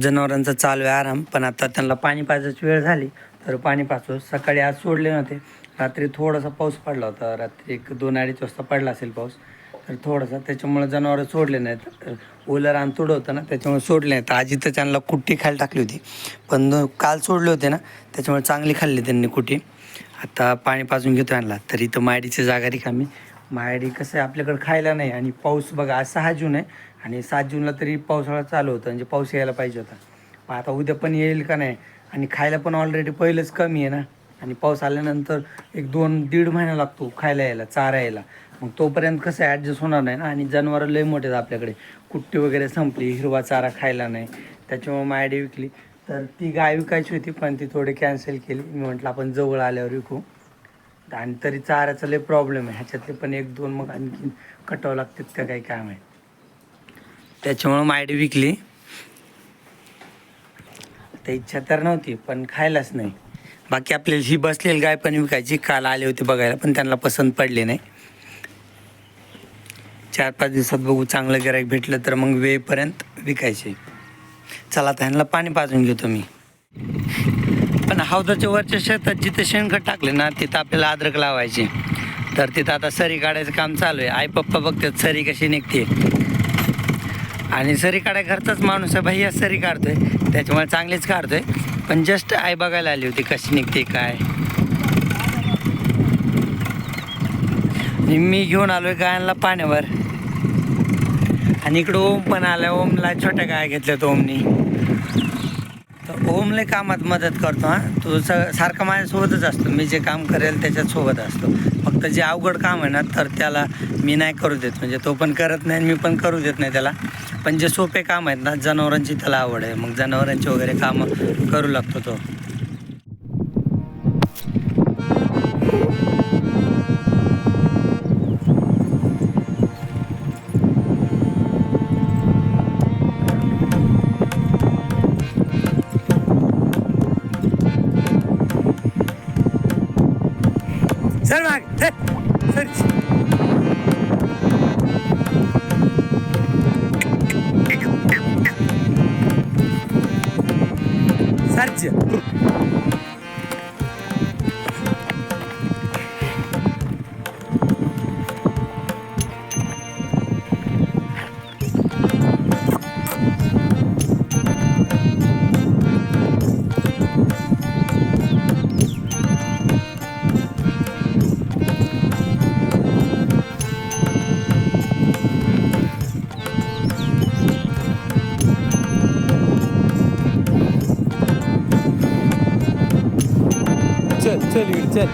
जनावरांचा चालू आहे आराम. पण आता त्यांना पाणी पाजायची वेळ झाली तर पाणी पाचू. सकाळी आज सोडले नव्हते. रात्री थोडासा पाऊस पडला होता. रात्री एक दोन अडीच वाजता पडला असेल पाऊस. तर थोडासा त्याच्यामुळे जनावरं सोडले नाहीत. ओलर रान तुडं होतं ना त्याच्यामुळे सोडले नाहीत. आजी तर त्यांना कुट्टी खायला टाकली होती. पण काल सोडले होते ना त्याच्यामुळे चांगली खाल्ली त्यांनी कुट्टी. आता पाणी पाजून घेतो आणला तर इथं मायडीची जागा रिकामी. मायडी कसं आहे आपल्याकडे खायला नाही. आणि पाऊस बघा आज सहा जून आहे. आणि सात जूनला तरी पावसाळा चालू होतं म्हणजे पाऊस यायला पाहिजे होता. पण आता उद्या पण येईल का नाही? आणि खायला पण ऑलरेडी पहिलेच कमी आहे ना? आणि पाऊस आल्यानंतर एक दोन दीड महिना लागतो खायला यायला चारा यायला. मग तोपर्यंत कसं ॲडजस्ट होणार नाही ना? आणि जनावरं लय मोठे आहेत आपल्याकडे. कुट्टी वगैरे संपली हिरवा चारा खायला नाही. त्याच्यामुळे मायडी विकली. तर ती गाय विकायची होती पण ती थोडी कॅन्सल केली. मी म्हटलं आपण जवळ आल्यावर विकू. आणि तरी चाऱ्याचा लय प्रॉब्लेम आहे. ह्याच्यातले पण एक दोन मग आणखी कटावं लागतात त्या काही काम आहे त्याच्यामुळं मायडी विकली. आता इच्छा तर नव्हती पण खायलाच नाही. बाकी आपल्याला ही बसलेली गाय पण विकायची काल आले होते बघायला पण त्यांना पसंत पडले नाही. चार पाच दिवसात बघू चांगलं गिराईक भेटलं तर मग वेळपर्यंत विकायचे. चला तर ह्यांना पाणी पाजून घेतो मी. पण हौदाच्या वरच्या शेतात जिथे शेणखत टाकले ना तिथं आपल्याला अद्रक लावायचे. तर तिथं आता सरी काढायचं काम चालू आहे. आई पप्पा बघतात सरी कशी निघते. आणि सरी काढाय घरचाच माणूस आहे भैया सरी काढतोय. त्याच्यामुळे चांगलीच काढतोय. पण जस्ट आई बघायला आली होती कशी निघते काय. मी घेऊन आलोय गायांना पाण्यावर. आणि इकडं ओम पण आला ओमला छोट्या गाय घेतल्यात ओमनी. तर ओमले कामात मदत करतो हा. तो स सारखा माझ्यासोबतच असतो. मी जे काम करेल त्याच्यासोबत असतो. फक्त जे अवघड काम आहे ना तर त्याला मी नाही करू देत. म्हणजे तो पण करत नाही आणि मी पण करू देत नाही त्याला. पण जे सोपे काम आहेत ना जनावरांची त्याला आवड आहे. मग जनावरांची वगैरे कामं करू लागतो तो. चल चल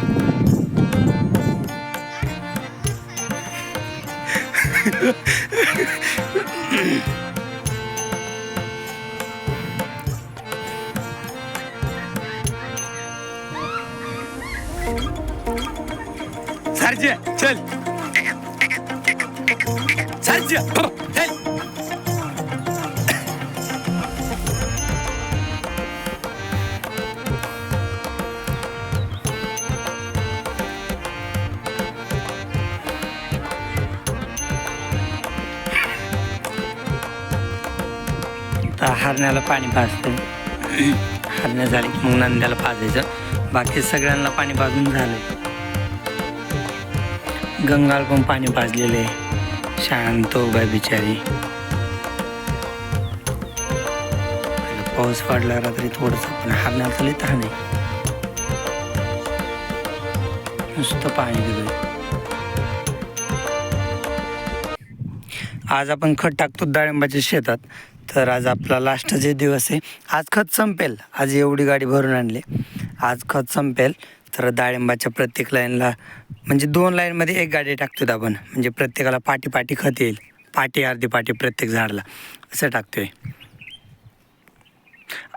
इकडे चल सरचे आता हरण्याला पाणी पाजतो हरण्या झाली मग नंद्याला पाजायचं बाकी सगळ्यांना पाणी पाजून झालं गंगाल पण पाणी पाजलेले शांत उभा आहे बिचारी. पाऊस पडला रात्री थोडंसं पण हरण्याला लई तहान आहे. नुसतं पाणी दिलं आज आपण खत टाकतो डाळिंबाच्या शेतात. तर आज आपला लास्टचे दिवस आहे आज खत संपेल. आज एवढी गाडी भरून आणली. आज खत संपेल. तर डाळिंबाच्या प्रत्येक लाईनला म्हणजे दोन लाईनमध्ये एक गाडी टाकतो आपण. म्हणजे प्रत्येकाला पाटी पाटी खत येईल. पाटी अर्धी पाटी प्रत्येक झाडाला. असं टाकतोय.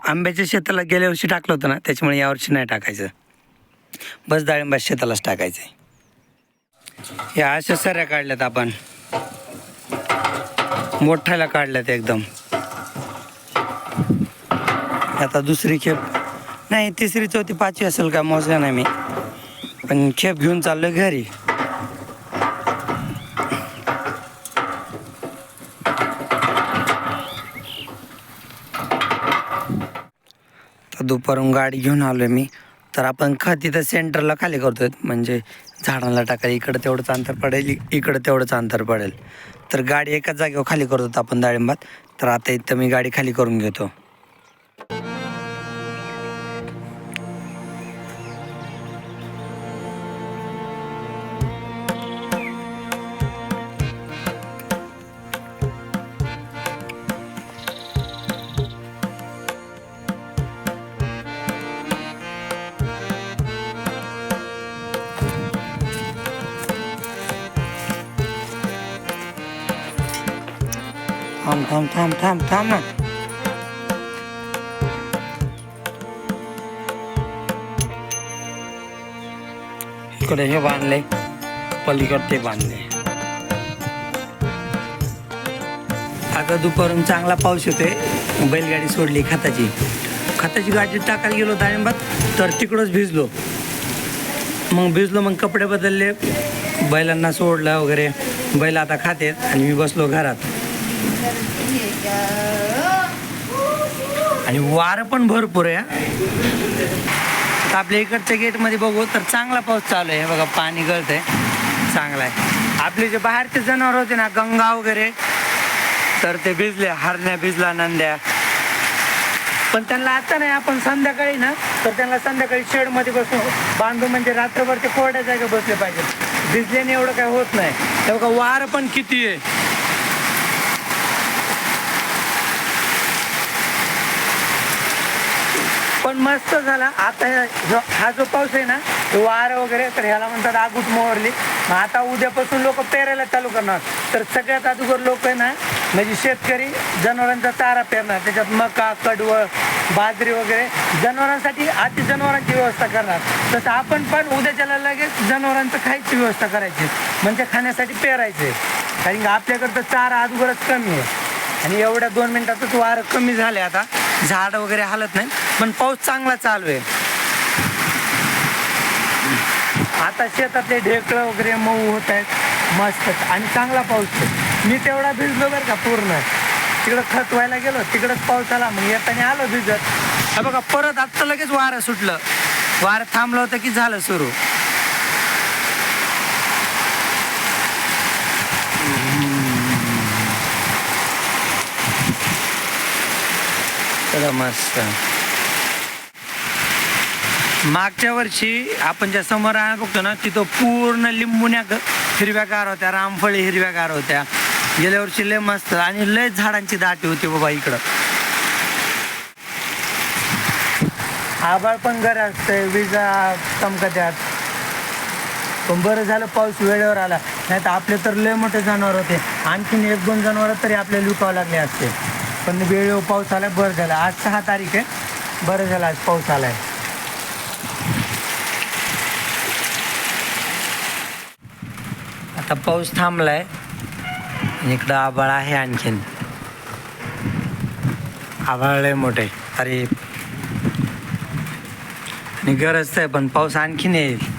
आंब्याच्या शेताला गेल्या वर्षी टाकलं होतं ना त्याच्यामुळे यावर्षी नाही टाकायचं. बस डाळिंबाच्या शेतालाच टाकायचं आहे या अशा सऱ्या काढल्यात आपण. मोठ्याला काढल्यात एकदम. आता दुसरी खेप. नाही तिसरी चौथी पाचवी असेल का? मोजल्या नाही मी. पण खेप घेऊन चाललोय घरी. आता दुपारून गाडी घेऊन आलो मी. तर आपण खत तिथं सेंटरला खाली करतोय. म्हणजे झाडांना टाकायला इकडं तेवढंच अंतर पडेल इकडं तेवढंच अंतर पडेल. तर गाडी एकाच जागेवर खाली करतो आपण डाळिंबात तर आता इथं मी गाडी खाली करून घेतो. थांब थांब थांब थांब थांब ना इकडे हे बांधले पलीकडे ते बांधले आता दुपारून चांगला पाऊस येतोय. बैलगाडी सोडली खताची. खताची गाडी टाकायला गेलो डाळिंबात तर तिकडंच भिजलो. मग भिजलो मग कपडे बदलले. बैलांना सोडलं वगैरे. बैल आता खातेत आणि मी बसलो घरात. आणि वारं पण भरपूर आहे आपल्या इकडच्या गेटमध्ये बघू तर चांगला पाऊस चालू आहे. बघा पाणी गळतंय. चांगला आहे. आपले जे बाहेरचे जनावर होते ना गंगा वगैरे तर ते भिजले हरण्या भिजला नंद्या. पण त्यांना आता नाही आपण संध्याकाळी ना तर त्यांना संध्याकाळी शेडमध्ये बसून बांधू म्हणजे रात्रभर ते कोरड्या जागा बसले पाहिजे. भिजल्याने एवढं काय होत नाही. हे वार वारं पण किती आहे. पण मस्त झाला. आता जो- हा जो पाऊस आहे ना तो वारं वगैरे तर ह्याला म्हणतात आगूट मोहरली. मग आता उद्यापासून लोक पेरायला चालू करणार. तर सगळ्यात अगोदर लोक आहे ना म्हणजे शेतकरी जनावरांचा चारा पेरणार. त्याच्यात मका कडवळ बाजरी वगैरे जनावरांसाठी आधी जनावरांची व्यवस्था करणार. तसं आपण पण उद्याच्याला लगेच जनावरांचं खायची व्यवस्था करायची. म्हणजे खाण्यासाठी पेरायचे. कारण की आपल्याकडं चारा अगोदरच कमी आहे. आणि एवढ्या दोन मिनिटातच वारं कमी झाले आता. झाड वगैरे हालत नाही पण पाऊस चांगला चालू आहे. आता शेतातले ढेकळं वगैरे मऊ होत आहेत मस्त आणि चांगला पाऊस आहे. मी तेवढा भिजलो बरं का पूर्ण. तिकडं खत व्हायला गेलो तिकडंच पाऊस आला मग येताना आलो भिजत. हे बघा परत आत्ता लगेच वारं सुटलं. वारं थांबलं होतं की झालं सुरू. चला मस्त. मागच्या वर्षी आपण ज्या समोर राहणार बघतो ना तिथं पूर्ण लिंबुण्या हिरव्यागार होत्या रामफळी हिरव्यागार होत्या. गेल्या वर्षी लय मस्त आणि लय झाडांची दाटी होती बाबा इकडं. आबाळ पण घर असतंय विजा चमकत्यात. पण बरं झालं पाऊस वेळेवर आला नाही तर आपले तर लय मोठे जनावर होते. आणखीन एक दोन जनावर तरी आपल्याला लुकावं लागले असते. पण वेळ पाऊस आला बरं झालं. आज सहा तारीख आहे. बरं झालं आज पाऊस आलाय. आता पाऊस थांबलाय. इकडं आबाळ आहे आणखीन. आबाळ लय मोठे. अरे. आणि गरज आहे पण पाऊस आणखीन येईल.